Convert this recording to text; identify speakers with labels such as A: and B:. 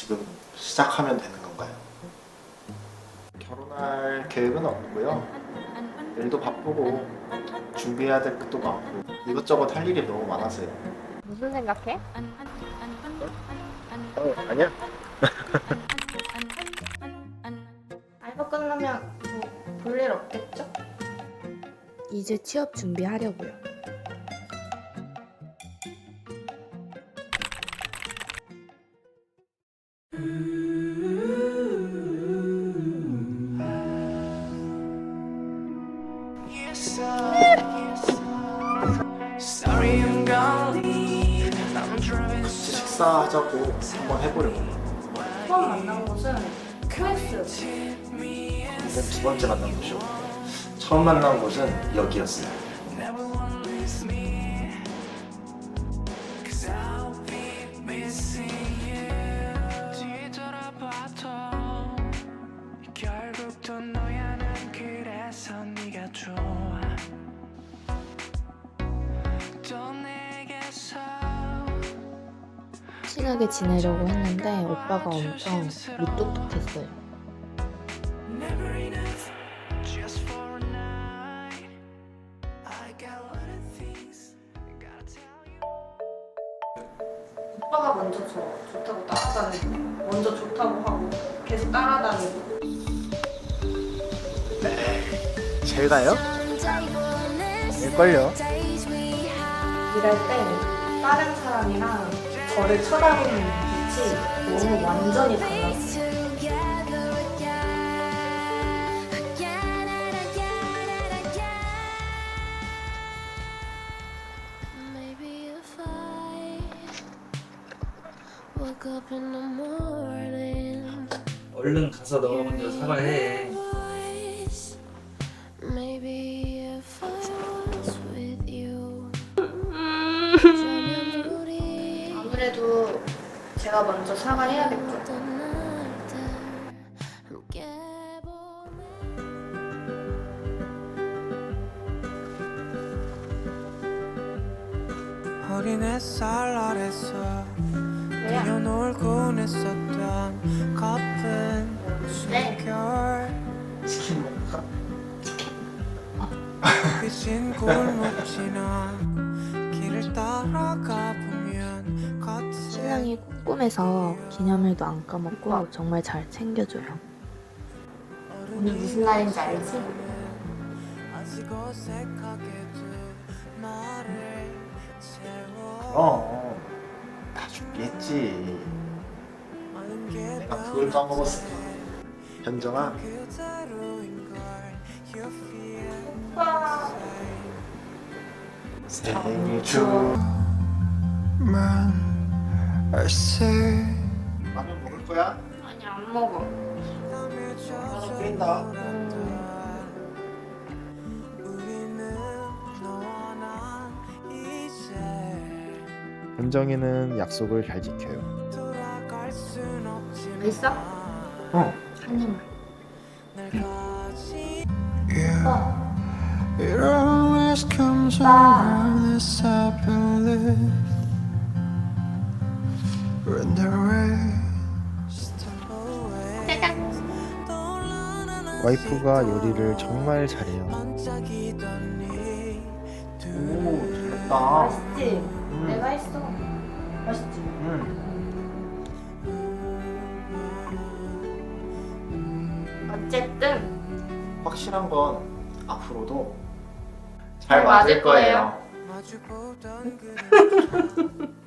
A: 지금 시작하면 되는 건가요? 결혼할 계획은 없고요. 일도 바쁘고 준비해야 될 것도 많고 이것저것 할 일이 너무 많아서요.
B: 무슨 생각해?
A: 어, 아니야?
B: 알바 끝나면 뭐 볼일 없겠죠?
C: 이제 취업 준비하려고요.
A: 같이 식사하자고 한번 해보려고.
B: 처음 만난 곳은 코엑스
A: 이건 두 번째 만난 곳이고 처음 만난 곳은 여기였어요.
D: 뒤돌아봐도 결국 또 너
C: 친하게 지내려고 했는데 오빠가 엄청 무뚝뚝했어요.
B: 오빠가 먼저 저 좋다고 따라다니고 먼저 좋다고 하고 계속 따라다니고
A: 제가요? 일걸요?
B: 일할 때 다른 사람이랑 저를 쳐다보는 빛이 너무 완전히 달랐어요.
E: 얼른 가서 너가 먼저 사과해.
B: 제가 먼저
F: 보내.
D: 어린 햇살 아래서
B: 왜요?
D: 뛰어놀곤 했었던 가쁜
B: 네.
D: 숨결
A: 치킨 먹을까?
D: 그진 골목 지나 길을 따라가
C: 신랑이 꼼꼼해서 기념일도 안 까먹고 정말 잘 챙겨줘요.
B: 오늘 무슨 날인지 알지?
D: 채워
A: 그럼
D: 다게
A: 내가 그걸 까먹었어. 현정아,
B: 오빠
A: 생일 축.
D: 만
A: 라면 먹을 거야?
B: 아니 안 먹어.
A: 라면 끓인다. 현정이는 약속을 잘 지켜요.
B: 맛있어?
A: 어.
B: 한 입만.
D: 날 가지
B: 오빠
D: It always comes around this I believe
A: 와이프가 요리를 정말 잘해요. 오, 잘했다.
B: 맛있지? 내가 했어. 맛있지?
A: 응.
B: 어쨌든
A: 확실한 건 앞으로도
B: 잘 맞을 거예요.
D: 마주보던 그